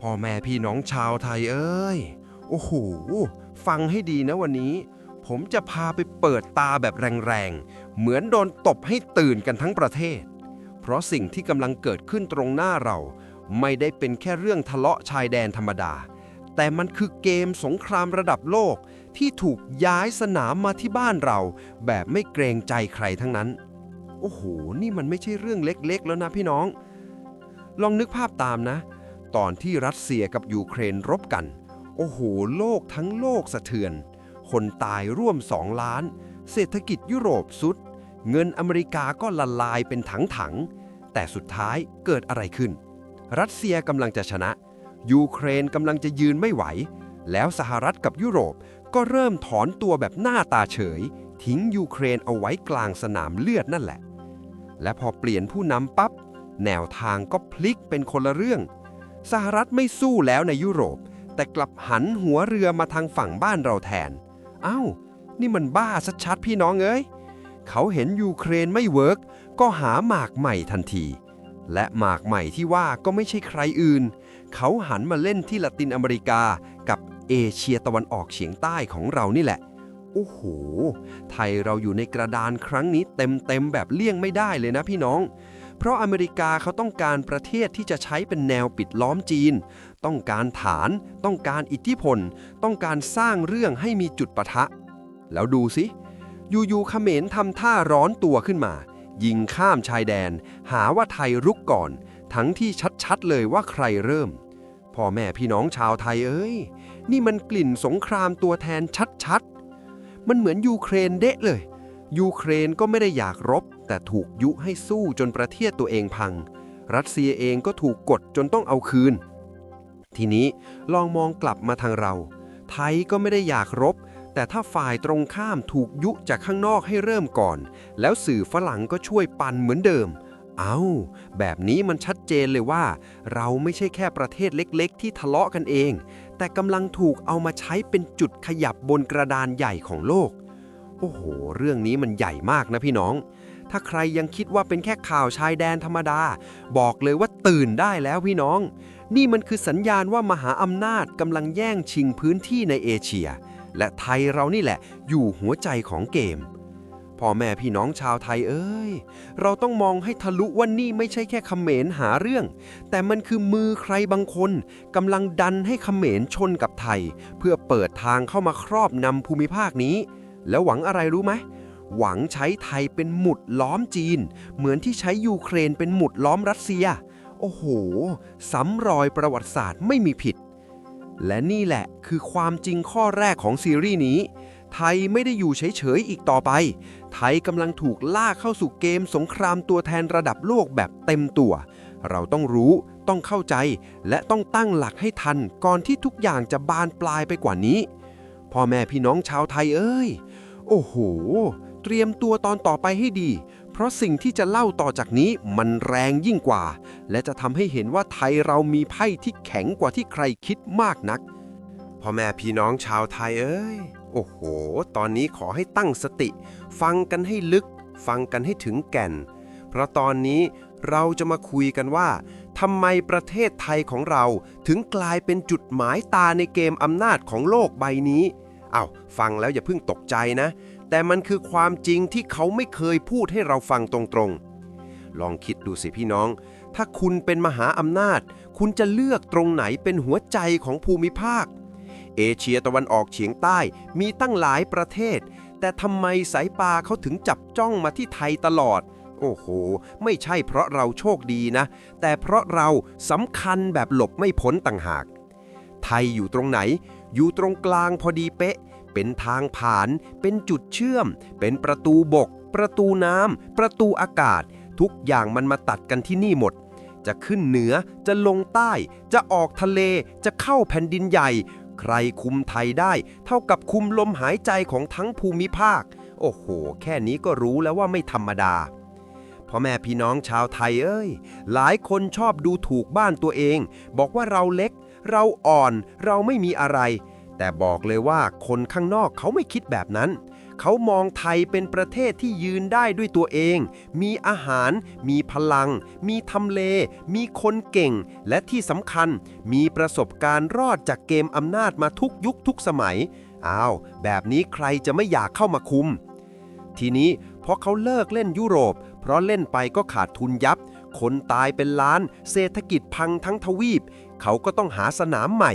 พ่อแม่พี่น้องชาวไทยเอ้ย โอ้โห ฟังให้ดีนะวันนี้ ผมจะพาไปเปิดตาแบบแรงๆ เหมือนโดนตบให้ตื่นกันทั้งประเทศ เพราะสิ่งที่กำลังเกิดขึ้นตรงหน้าเรา ไม่ได้เป็นแค่เรื่องทะเลาะชายแดนธรรมดา แต่มันคือเกมสงครามระดับโลกที่ถูกย้ายสนามมาที่บ้านเรา แบบไม่เกรงใจใครทั้งนั้น โอ้โห นี่มันไม่ใช่เรื่องเล็กๆ แล้วนะพี่น้อง ลองนึกภาพตามนะ ตอนที่รัสเซียกับยูเครนรบกัน โอ้โห โลกทั้งโลกสะเทือน คนตายร่วม2ล้าน เศรษฐกิจยุโรปสุด เงินอเมริกาก็ละลายเป็นถังๆ แต่สุดท้ายเกิดอะไรขึ้น รัสเซียกำลังจะชนะ ยูเครนกำลังจะยืนไม่ไหว แล้วสหรัฐกับยุโรปก็เริ่มถอนตัวแบบหน้าตาเฉย ทิ้งยูเครนเอาไว้กลางสนามเลือดนั่นแหละ และพอเปลี่ยนผู้นำปั๊บแนวทางก็พลิกเป็นคนละเรื่อง สหรัฐไม่สู้แล้วในยุโรป แต่กลับหันหัวเรือมาทางฝั่งบ้านเราแทน เอ้า นี่มันบ้าชัดๆพี่น้องเอ้ย เขาเห็นยูเครนไม่เวิร์กก็หาหมากใหม่ทันที และหมากใหม่ที่ว่าก็ไม่ใช่ใครอื่น เขาหันมาเล่นที่ละตินอเมริกากับเอเชียตะวันออกเฉียงใต้ของเรานี่แหละ โอ้โห ไทยเราอยู่ในกระดานครั้งนี้เต็มๆแบบเลี่ยงไม่ได้เลยนะพี่น้อง เพราะอเมริกาเขาต้องการประเทศที่จะใช้เป็นแนวปิดล้อมจีน ต้องการฐาน ต้องการอิทธิพล ต้องการสร้างเรื่องให้มีจุดปะทะ แล้วดูสิอยู่ๆเขมรทำท่าร้อนตัวขึ้นมา ยิงข้ามชายแดน หาว่าไทยรุกก่อน ทั้งที่ชัดๆเลยว่าใครเริ่ม พ่อแม่พี่น้องชาวไทยเอ้ย นี่มันกลิ่นสงครามตัวแทนชัดๆ มันเหมือนยูเครนเดะเลย ยูเครนก็ไม่ได้อยากรบ แต่ถูกยุให้สู้จนประเทศตัวเองพัง รัสเซียเองก็ถูกกดจนต้องเอาคืน ทีนี้ลองมองกลับมาทางเรา ไทยก็ไม่ได้อยากรบ แต่ถ้าฝ่ายตรงข้ามถูกยุจากข้างนอกให้เริ่มก่อน แล้วสื่อฝรั่งก็ช่วยปั่นเหมือนเดิมเอา้า แบบนี้มันชัดเจนเลยว่า เราไม่ใช่แค่ประเทศเล็กๆ ที่ทะเลาะกันเอง แต่กำลังถูกเอามาใช้เป็นจุดขยับบนกระดานใหญ่ของโลก โอ้โห เรื่องนี้มันใหญ่มากนะพี่น้อง ถ้าใครยังคิดว่าเป็นแค่ข่าวชายแดนธรรมดา บอกเลยว่าตื่นได้แล้วพี่น้อง นี่มันคือสัญญาณว่ามหาอำนาจกำลังแย่งชิงพื้นที่ในเอเชีย และไทยเรานี่แหละ อยู่หัวใจของเกมพ่อแม่พี่น้องชาวไทยเอ้ย เราต้องมองให้ทะลุว่านี่ไม่ใช่แค่เขมรหาเรื่อง แต่มันคือมือใครบางคนกำลังดันให้เขมรชนกับไทย เพื่อเปิดทางเข้ามาครอบนำภูมิภาคนี้ แล้วหวังอะไรรู้ไหม หวังใช้ไทยเป็นหมุดล้อมจีน เหมือนที่ใช้ยูเครนเป็นหมุดล้อมรัสเซีย โอ้โห ซ้ำรอยประวัติศาสตร์ไม่มีผิด และนี่แหละคือความจริงข้อแรกของซีรีส์นี้ ไทยไม่ได้อยู่เฉย ๆ อีกต่อไป ไทยกำลังถูกล่าเข้าสู่เกมสงครามตัวแทนระดับโลกแบบเต็มตัว เราต้องรู้ ต้องเข้าใจ และต้องตั้งหลักให้ทันก่อนที่ทุกอย่างจะบานปลายไปกว่านี้ พ่อแม่พี่น้องชาวไทยเอ้ย โอ้โห เตรียมตัวตอนต่อไปให้ดี เพราะสิ่งที่จะเล่าต่อจากนี้มันแรงยิ่งกว่า และจะทำให้เห็นว่าไทยเรามีไพ่ที่แข็งกว่าที่ใครคิดมากนักพ่อแม่พี่น้องชาวไทยเอ้ย โอ้โห ตอนนี้ขอให้ตั้งสติ ฟังกันให้ลึก ฟังกันให้ถึงแก่น เพราะตอนนี้เราจะมาคุยกันว่าทำไมประเทศไทยของเราถึงกลายเป็นจุดหมายตาในเกมอำนาจของโลกใบนี้อา้าวฟังแล้วอย่าเพิ่งตกใจนะ แต่มันคือความจริงที่เขาไม่เคยพูดให้เราฟังตรงๆ ลองคิดดูสิพี่น้อง ถ้าคุณเป็นมหาอำนาจ คุณจะเลือกตรงไหนเป็นหัวใจของภูมิภาค เอเชียตะวันออกเฉียงใต้มีตั้งหลายประเทศ แต่ทำไมสายปาเขาถึงจับจ้องมาที่ไทยตลอด โอ้โห ไม่ใช่เพราะเราโชคดีนะ แต่เพราะเราสำคัญแบบหลบไม่พ้นต่างหาก ไทยอยู่ตรงไหน อยู่ตรงกลางพอดีเป๊ะ เป็นทางผ่าน เป็นจุดเชื่อม เป็นประตูบก ประตูน้ำ ประตูอากาศ ทุกอย่างมันมาตัดกันที่นี่หมด จะขึ้นเหนือ จะลงใต้ จะออกทะเล จะเข้าแผ่นดินใหญ่ ใครคุมไทยได้ เท่ากับคุมลมหายใจของทั้งภูมิภาค โอ้โห แค่นี้ก็รู้แล้วว่าไม่ธรรมดาพ่อแม่พี่น้องชาวไทยเอ้ย หลายคนชอบดูถูกบ้านตัวเอง บอกว่าเราเล็ก เราอ่อน เราไม่มีอะไร แต่บอกเลยว่าคนข้างนอกเขาไม่คิดแบบนั้น เขามองไทยเป็นประเทศที่ยืนได้ด้วยตัวเอง มีอาหาร มีพลัง มีทำเล มีคนเก่ง และที่สำคัญ มีประสบการณ์รอดจากเกมอำนาจมาทุกยุคทุกสมัย อ้าว แบบนี้ใครจะไม่อยากเข้ามาคุม ทีนี้พอเขาเลิกเล่นยุโรป เพราะเล่นไปก็ขาดทุนยับ คนตายเป็นล้าน เศรษฐกิจพังทั้งทวีป เขาก็ต้องหาสนามใหม่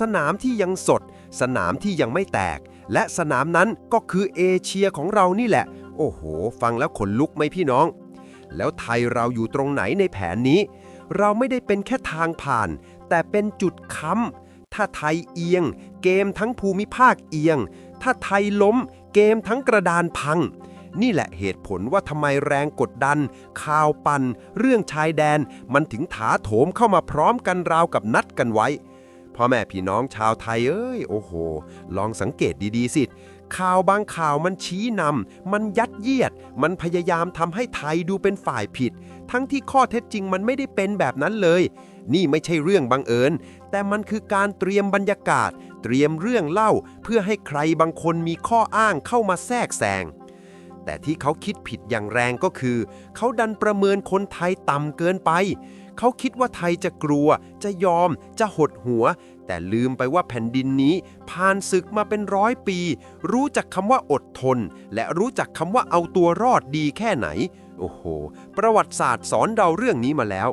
สนามที่ยังสด สนามที่ยังไม่แตก และสนามนั้นก็คือเอเชียของเรานี่แหละ โอ้โห ฟังแล้วขนลุกไหมพี่น้อง แล้วไทยเราอยู่ตรงไหนในแผนนี้ เราไม่ได้เป็นแค่ทางผ่าน แต่เป็นจุดค้ำถ้าไทยเอียง เกมทั้งภูมิภาคเอียง ถ้าไทยล้ม เกมทั้งกระดานพังนี่แหละเหตุผลว่าทำไมแรงกดดัน ข่าวปัน เรื่องชายแดน มันถึงถาโถมเข้ามาพร้อมกันราวกับนัดกันไว้ พ่อแม่พี่น้องชาวไทยเอ้ย โอ้โห ลองสังเกตดีๆสิ ข่าวบางข่าวมันชี้นำ มันยัดเยียด มันพยายามทำให้ไทยดูเป็นฝ่ายผิด ทั้งที่ข้อเท็จจริงมันไม่ได้เป็นแบบนั้นเลย นี่ไม่ใช่เรื่องบังเอิญ แต่มันคือการเตรียมบรรยากาศ เตรียมเรื่องเล่า เพื่อให้ใครบางคนมีข้ออ้างเข้ามาแทรกแซงแต่ที่เขาคิดผิดอย่างแรงก็คือ เขาดันประเมินคนไทยต่ำเกินไป เขาคิดว่าไทยจะกลัว จะยอม จะหดหัว แต่ลืมไปว่าแผ่นดินนี้ ผ่านศึกมาเป็นร้อยปี รู้จักคำว่าอดทน และรู้จักคำว่าเอาตัวรอดดีแค่ไหน โอ้โห ประวัติศาสตร์สอนเราเรื่องนี้มาแล้ว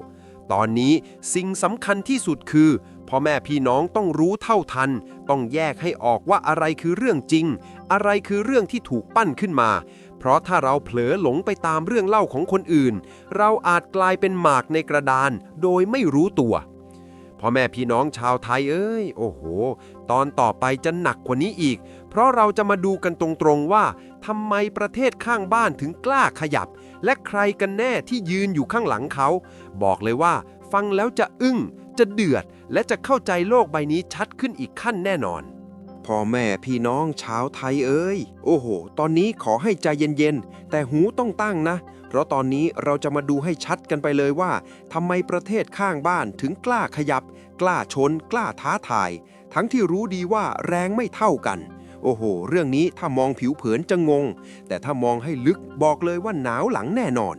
ตอนนี้สิ่งสำคัญที่สุดคือพ่อแม่พี่น้องต้องรู้เท่าทัน ต้องแยกให้ออกว่าอะไรคือเรื่องจริง อะไรคือเรื่องที่ถูกปั้นขึ้นมา เพราะถ้าเราเผลอหลงไปตามเรื่องเล่าของคนอื่น เราอาจกลายเป็นหมากในกระดาน โดยไม่รู้ตัวพ่อแม่พี่น้องชาวไทยเอ้ย โอ้โห ตอนต่อไปจะหนักกว่านี้อีก เพราะเราจะมาดูกันตรงๆว่าทำไมประเทศข้างบ้านถึงกล้าขยับ และใครกันแน่ที่ยืนอยู่ข้างหลังเขา บอกเลยว่า ฟังแล้วจะอึ้ง จะเดือด และจะเข้าใจโลกใบนี้ชัดขึ้นอีกขั้นแน่นอน พ่อแม่พี่น้องชาวไทยเอ้ย โอ้โห ตอนนี้ขอให้ใจเย็นๆ แต่หูต้องตั้งนะ เพราะตอนนี้เราจะมาดูให้ชัดกันไปเลยว่าทำไมประเทศข้างบ้านถึงกล้าขยับ กล้าชน กล้าท้าทาย ทั้งที่รู้ดีว่าแรงไม่เท่ากันโอ้โห เรื่องนี้ถ้ามองผิวเผินจะงง แต่ถ้ามองให้ลึกบอกเลยว่าหนาวหลังแน่นอน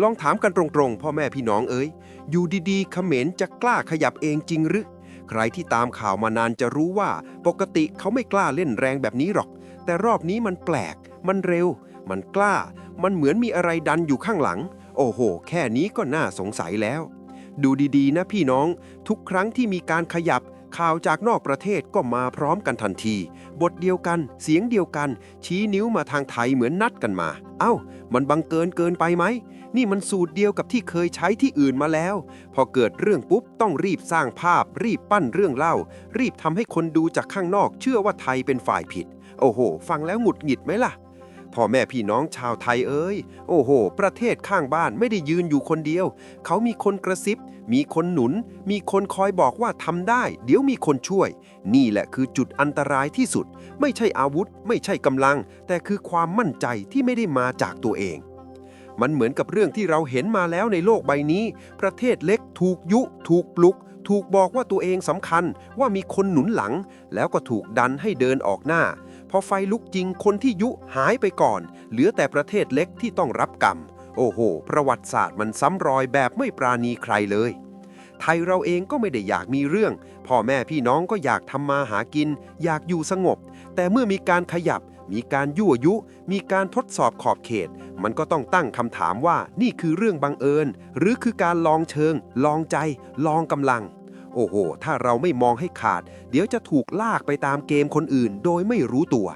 ลองถามกันตรงๆ พ่อแม่พี่น้องเอ้ย อยู่ดีๆเขมรจะกล้าขยับเองจริงหรือ ใครที่ตามข่าวมานานจะรู้ว่า ปกติเขาไม่กล้าเล่นแรงแบบนี้หรอก แต่รอบนี้มันแปลก มันเร็ว มันกล้า มันเหมือนมีอะไรดันอยู่ข้างหลัง โอ้โห แค่นี้ก็น่าสงสัยแล้ว ดูดีๆ นะพี่น้อง ทุกครั้งที่มีการขยับ ข่าวจากนอกประเทศก็มาพร้อมกันทันที บทเดียวกัน เสียงเดียวกัน ชี้นิ้วมาทางไทยเหมือนนัดกันมา เอ้า มันบังเกินเกินไปไหม นี่มันสูตรเดียวกับที่เคยใช้ที่อื่นมาแล้ว พอเกิดเรื่องปุ๊บต้องรีบสร้างภาพ รีบปั้นเรื่องเล่า รีบทำให้คนดูจากข้างนอกเชื่อว่าไทยเป็นฝ่ายผิด โอ้โห ฟังแล้วหงุดหงิดไหมล่ะ พ่อแม่พี่น้องชาวไทยเอ้ย โอ้โห ประเทศข้างบ้านไม่ได้ยืนอยู่คนเดียว เขามีคนกระซิบ มีคนหนุน มีคนคอยบอกว่าทำได้ เดี๋ยวมีคนช่วย นี่แหละคือจุดอันตรายที่สุด ไม่ใช่อาวุธ ไม่ใช่กำลัง แต่คือความมั่นใจที่ไม่ได้มาจากตัวเอง มันเหมือนกับเรื่องที่เราเห็นมาแล้วในโลกใบนี้ ประเทศเล็กถูกยุ ถูกปลุก ถูกบอกว่าตัวเองสำคัญ ว่ามีคนหนุนหลัง แล้วก็ถูกดันให้เดินออกหน้า พอไฟลุกจริงคนที่ยุหายไปก่อน เหลือแต่ประเทศเล็กที่ต้องรับกรรม โอ้โห ประวัติศาสตร์มันซ้ำรอยแบบไม่ปราณีใครเลย ไทยเราเองก็ไม่ได้อยากมีเรื่อง พ่อแม่พี่น้องก็อยากทำมาหากิน อยากอยู่สงบ แต่เมื่อมีการขยับ มีการยั่วยุ มีการทดสอบขอบเขต มันก็ต้องตั้งคำถามว่านี่คือเรื่องบังเอิญ หรือคือการลองเชิง ลองใจ ลองกำลัง โอ้โห ถ้าเราไม่มองให้ขาด เดี๋ยวจะถูกลากไปตามเกมคนอื่น โดยไม่รู้ตัว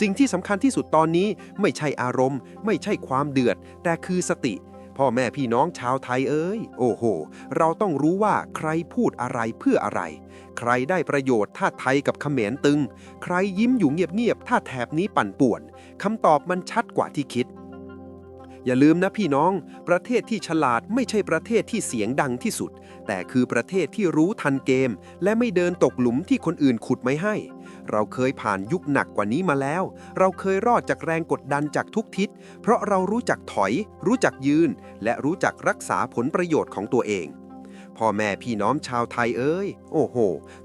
สิ่งที่สำคัญที่สุดตอนนี้ไม่ใช่อารมณ์ ไม่ใช่ความเดือด แต่คือสติ พ่อแม่พี่น้องชาวไทยเอ้ย โอ้โห เราต้องรู้ว่าใครพูดอะไรเพื่ออะไร ใครได้ประโยชน์ถ้าไทยกับเขมรตึง ใครยิ้มอยู่เงียบๆถ้าแถบนี้ปั่นป่วนคำตอบมันชัดกว่าที่คิด อย่าลืมนะพี่น้อง ประเทศที่ฉลาดไม่ใช่ประเทศที่เสียงดังที่สุด แต่คือประเทศที่รู้ทันเกม และไม่เดินตกหลุมที่คนอื่นขุดไม่ให้ เราเคยผ่านยุคหนักกว่านี้มาแล้ว เราเคยรอดจากแรงกดดันจากทุกทิศ เพราะเรารู้จักถอย รู้จักยืน และรู้จักรักษาผลประโยชน์ของตัวเองพ่อแม่พี่น้องชาวไทยเอ้ย โอ้โห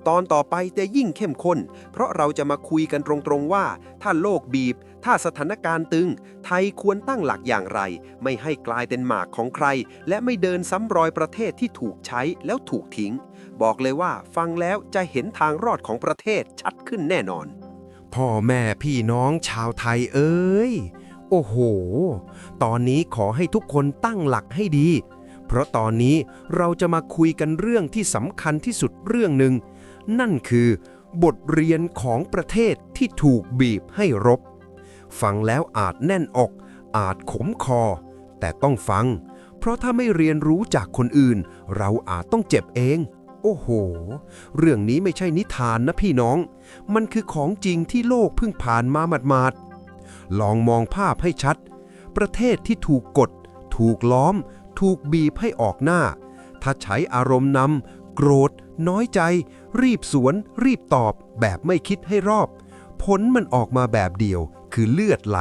ตอนต่อไปจะยิ่งเข้มข้น เพราะเราจะมาคุยกันตรงๆว่า ถ้าโลกบีบ ถ้าสถานการณ์ตึง ไทยควรตั้งหลักอย่างไร ไม่ให้กลายเป็นหมากของใคร และไม่เดินซ้ำรอยประเทศที่ถูกใช้แล้วถูกทิ้ง บอกเลยว่าฟังแล้วจะเห็นทางรอดของประเทศชัดขึ้นแน่นอน พ่อแม่พี่น้องชาวไทยเอ้ย โอ้โห ตอนนี้ขอให้ทุกคนตั้งหลักให้ดี เพราะตอนนี้เราจะมาคุยกันเรื่องที่สำคัญที่สุดเรื่องหนึ่ง นั่นคือบทเรียนของประเทศที่ถูกบีบให้รบ ฟังแล้วอาจแน่นอก อาจขมคอ แต่ต้องฟัง เพราะถ้าไม่เรียนรู้จากคนอื่น เราอาจต้องเจ็บเอง โอ้โห เรื่องนี้ไม่ใช่นิทานนะพี่น้อง มันคือของจริงที่โลกเพิ่งผ่านมาหมาดๆ ลองมองภาพให้ชัด ประเทศที่ถูกกด ถูกล้อม ถูกบีบให้ออกหน้า ถ้าใช้อารมณ์นำโกรธ น้อยใจ รีบสวน รีบตอบ แบบไม่คิดให้รอบผลมันออกมาแบบเดียว คือเลือดไหล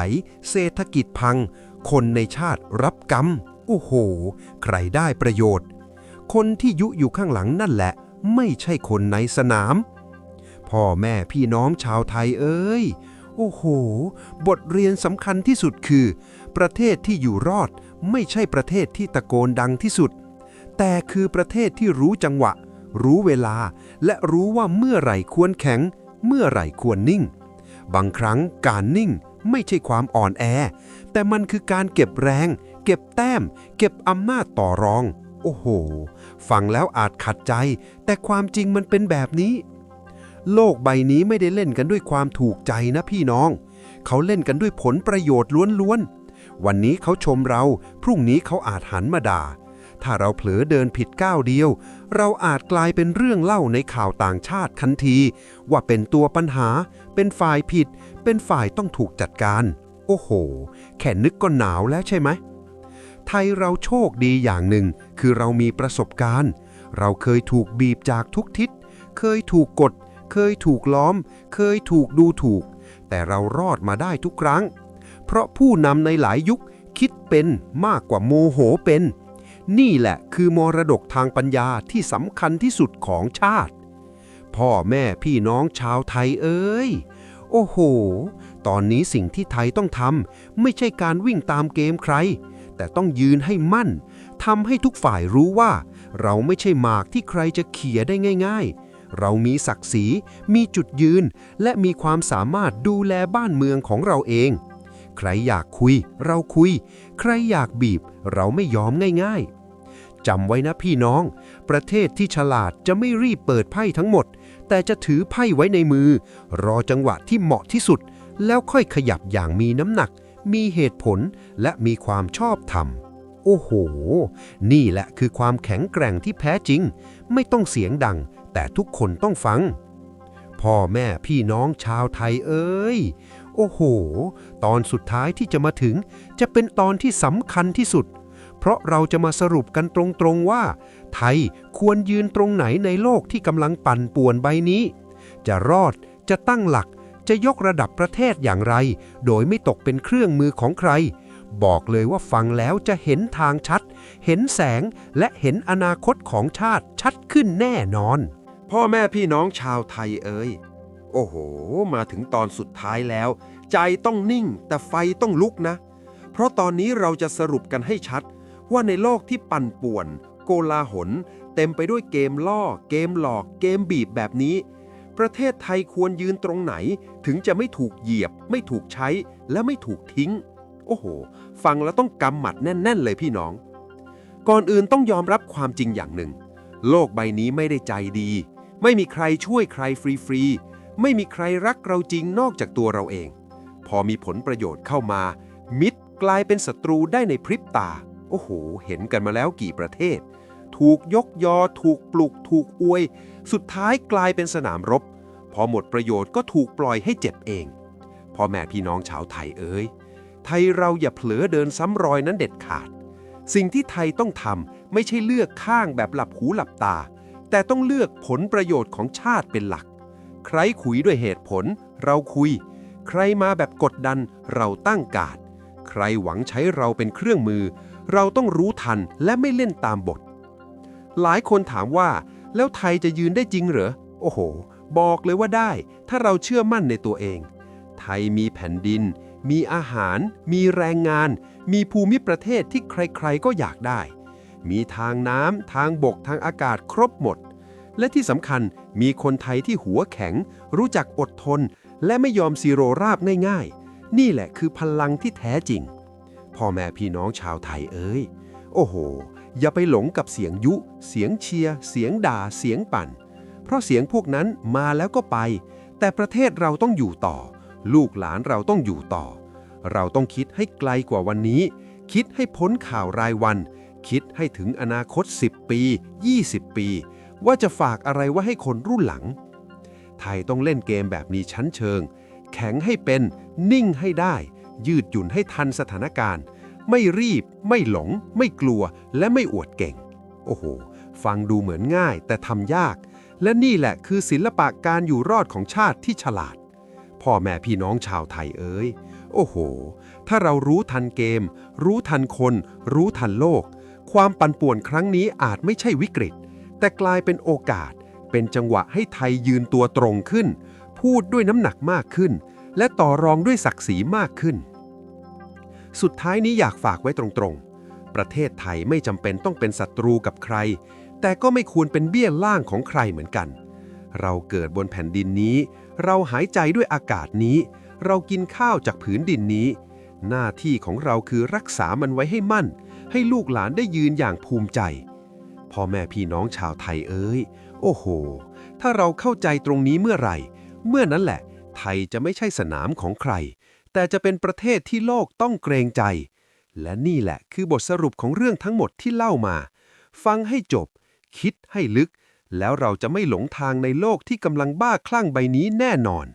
เศรษฐกิจพัง คนในชาติรับกรรม โอ้โห ใครได้ประโยชน์ คนที่ยุอยู่ข้างหลังนั่นแหละ ไม่ใช่คนในสนาม พ่อแม่พี่น้องชาวไทยเอ้ย โอ้โห บทเรียนสำคัญที่สุดคือ ประเทศที่อยู่รอดไม่ใช่ประเทศที่ตะโกนดังที่สุด แต่คือประเทศที่รู้จังหวะ รู้เวลา และรู้ว่าเมื่อไหร่ควรแข็ง เมื่อไหร่ควรนิ่ง บางครั้งการนิ่งไม่ใช่ความอ่อนแอ แต่มันคือการเก็บแรง เก็บแต้ม เก็บอำนาจต่อรอง โอ้โห ฟังแล้วอาจขัดใจ แต่ความจริงมันเป็นแบบนี้ โลกใบนี้ไม่ได้เล่นกันด้วยความถูกใจนะพี่น้อง เขาเล่นกันด้วยผลประโยชน์ล้วนๆ วันนี้เขาชมเรา พรุ่งนี้เขาอาจหันมาด่า ถ้าเราเผลอเดินผิดก้าวเดียว เราอาจกลายเป็นเรื่องเล่าในข่าวต่างชาติทันที ว่าเป็นตัวปัญหา เป็นฝ่ายผิด เป็นฝ่ายต้องถูกจัดการ โอ้โห แค่นึกก็หนาวแล้วใช่ไหม ไทยเราโชคดีอย่างหนึ่ง คือเรามีประสบการณ์ เราเคยถูกบีบจากทุกทิศ เคยถูกกด เคยถูกล้อม เคยถูกดูถูก แต่เรารอดมาได้ทุกครั้ง เพราะผู้นำในหลายยุคคิดเป็นมากกว่าโมโหเป็น นี่แหละคือมรดกทางปัญญาที่สำคัญที่สุดของชาติ พ่อแม่พี่น้องชาวไทยเอ้ย โอ้โห ตอนนี้สิ่งที่ไทยต้องทำไม่ใช่การวิ่งตามเกมใคร แต่ต้องยืนให้มั่นทำให้ทุกฝ่ายรู้ว่า เราไม่ใช่หมากที่ใครจะเขี่ยได้ง่าย ๆ เรามีศักดิ์ศรี มีจุดยืน และมีความสามารถดูแลบ้านเมืองของเราเองใครอยากคุย เราคุย ใครอยากบีบ เราไม่ยอมง่าย ๆ จำไว้นะพี่น้อง ประเทศที่ฉลาดจะไม่รีบเปิดไพ่ทั้งหมด แต่จะถือไพ่ไว้ในมือ รอจังหวะที่เหมาะที่สุด แล้วค่อยขยับอย่างมีน้ำหนัก มีเหตุผลและมีความชอบธรรมโอ้โห นี่แหละคือความแข็งแกร่งที่แท้จริง ไม่ต้องเสียงดัง แต่ทุกคนต้องฟัง พ่อแม่พี่น้องชาวไทยเอ้ย โอ้โห ตอนสุดท้ายที่จะมาถึง จะเป็นตอนที่สำคัญที่สุด เพราะเราจะมาสรุปกันตรงๆว่า ไทยควรยืนตรงไหนในโลกที่กำลังปั่นป่วนใบนี้ จะรอดจะตั้งหลัก จะยกระดับประเทศอย่างไร โดยไม่ตกเป็นเครื่องมือของใคร บอกเลยว่าฟังแล้วจะเห็นทางชัด เห็นแสงและเห็นอนาคตของชาติชัดขึ้นแน่นอน พ่อแม่พี่น้องชาวไทยเอ่ยโอ้โห มาถึงตอนสุดท้ายแล้ว ใจต้องนิ่งแต่ไฟต้องลุกนะ เพราะตอนนี้เราจะสรุปกันให้ชัด ว่าในโลกที่ปั่นป่วน โกลาหล เต็มไปด้วยเกมล่อ เกมหลอก เกมบีบแบบนี้ ประเทศไทยควรยืนตรงไหน ถึงจะไม่ถูกเหยียบ ไม่ถูกใช้ และไม่ถูกทิ้ง โอ้โห ฟังแล้วต้องกำหมัดแน่น ๆ เลยพี่น้อง ก่อนอื่นต้องยอมรับความจริงอย่างหนึ่ง โลกใบนี้ไม่ได้ใจดี ไม่มีใครช่วยใครฟรีๆไม่มีใครรักเราจริงนอกจากตัวเราเอง พอมีผลประโยชน์เข้ามา มิตรกลายเป็นศัตรูได้ในพริบตา โอ้โห เห็นกันมาแล้วกี่ประเทศ ถูกยกยอ ถูกปลุก ถูกอวย สุดท้ายกลายเป็นสนามรบ พอหมดประโยชน์ก็ถูกปล่อยให้เจ็บเอง พ่อแม่พี่น้องชาวไทยเอ้ยไทยเราอย่าเผลอเดินซ้ำรอยนั้นเด็ดขาด สิ่งที่ไทยต้องทำไม่ใช่เลือกข้างแบบหลับหูหลับตา แต่ต้องเลือกผลประโยชน์ของชาติเป็นหลัก ใครคุยด้วยเหตุผล เราคุย ใครมาแบบกดดันเราตั้งการดใครหวังใช้เราเป็นเครื่องมือ เราต้องรู้ทันและไม่เล่นตามบท หลายคนถามว่า แล้วไทยจะยืนได้จริงเหรอ โอ้โห บอกเลยว่าได้ ถ้าเราเชื่อมั่นในตัวเอง ไทยมีแผ่นดิน มีอาหาร มีแรงงาน มีภูมิประเทศที่ใครๆก็อยากได้ มีทางน้ำทางบกทางอากาศครบหมด และที่สำคัญมีคนไทยที่หัวแข็ง รู้จักอดทน และไม่ยอมซีโรราบง่ายๆ นี่แหละคือพลังที่แท้จริง พ่อแม่พี่น้องชาวไทยเอ้ย โอ้โห อย่าไปหลงกับเสียงยุ เสียงเชียร์ เสียงด่า เสียงปั่น เพราะเสียงพวกนั้นมาแล้วก็ไป แต่ประเทศเราต้องอยู่ต่อ ลูกหลานเราต้องอยู่ต่อ เราต้องคิดให้ไกลกว่าวันนี้ คิดให้พ้นข่าวรายวัน คิดให้ถึงอนาคต 10 ปี 20 ปี ว่าจะฝากอะไรไว้ให้คนรุ่นหลัง ไทยต้องเล่นเกมแบบนี้ชั้นเชิง แข็งให้เป็น นิ่งให้ได้ ยืดหยุ่นให้ทันสถานการณ์ ไม่รีบ ไม่หลง ไม่กลัว และไม่อวดเก่ง โอ้โห ฟังดูเหมือนง่ายแต่ทำยาก และนี่แหละคือศิลปะการอยู่รอดของชาติที่ฉลาด พ่อแม่พี่น้องชาวไทยเอ้ย โอ้โห ถ้าเรารู้ทันเกม รู้ทันคน รู้ทันโลก ความปั่นป่วนครั้งนี้อาจไม่ใช่วิกฤต แต่กลายเป็นโอกาส เป็นจังหวะให้ไทยยืนตัวตรงขึ้น พูดด้วยน้ำหนักมากขึ้น และต่อรองด้วยศักดิ์ศรีมากขึ้น สุดท้ายนี้อยากฝากไว้ตรงๆ ประเทศไทยไม่จำเป็นต้องเป็นศัตรูกับใคร แต่ก็ไม่ควรเป็นเบี้ยล่างของใครเหมือนกัน เราเกิดบนแผ่นดินนี้ เราหายใจด้วยอากาศนี้ เรากินข้าวจากผืนดินนี้ หน้าที่ของเราคือรักษามันไว้ให้มั่น ให้ลูกหลานได้ยืนอย่างภูมิใจพ่อแม่พี่น้องชาวไทยเอ้ย โอ้โห ถ้าเราเข้าใจตรงนี้เมื่อไหร่ เมื่อนั้นแหละ ไทยจะไม่ใช่สนามของใคร แต่จะเป็นประเทศที่โลกต้องเกรงใจ และนี่แหละคือบทสรุปของเรื่องทั้งหมดที่เล่ามา ฟังให้จบ คิดให้ลึก แล้วเราจะไม่หลงทางในโลกที่กำลังบ้าคลั่งใบนี้แน่นอน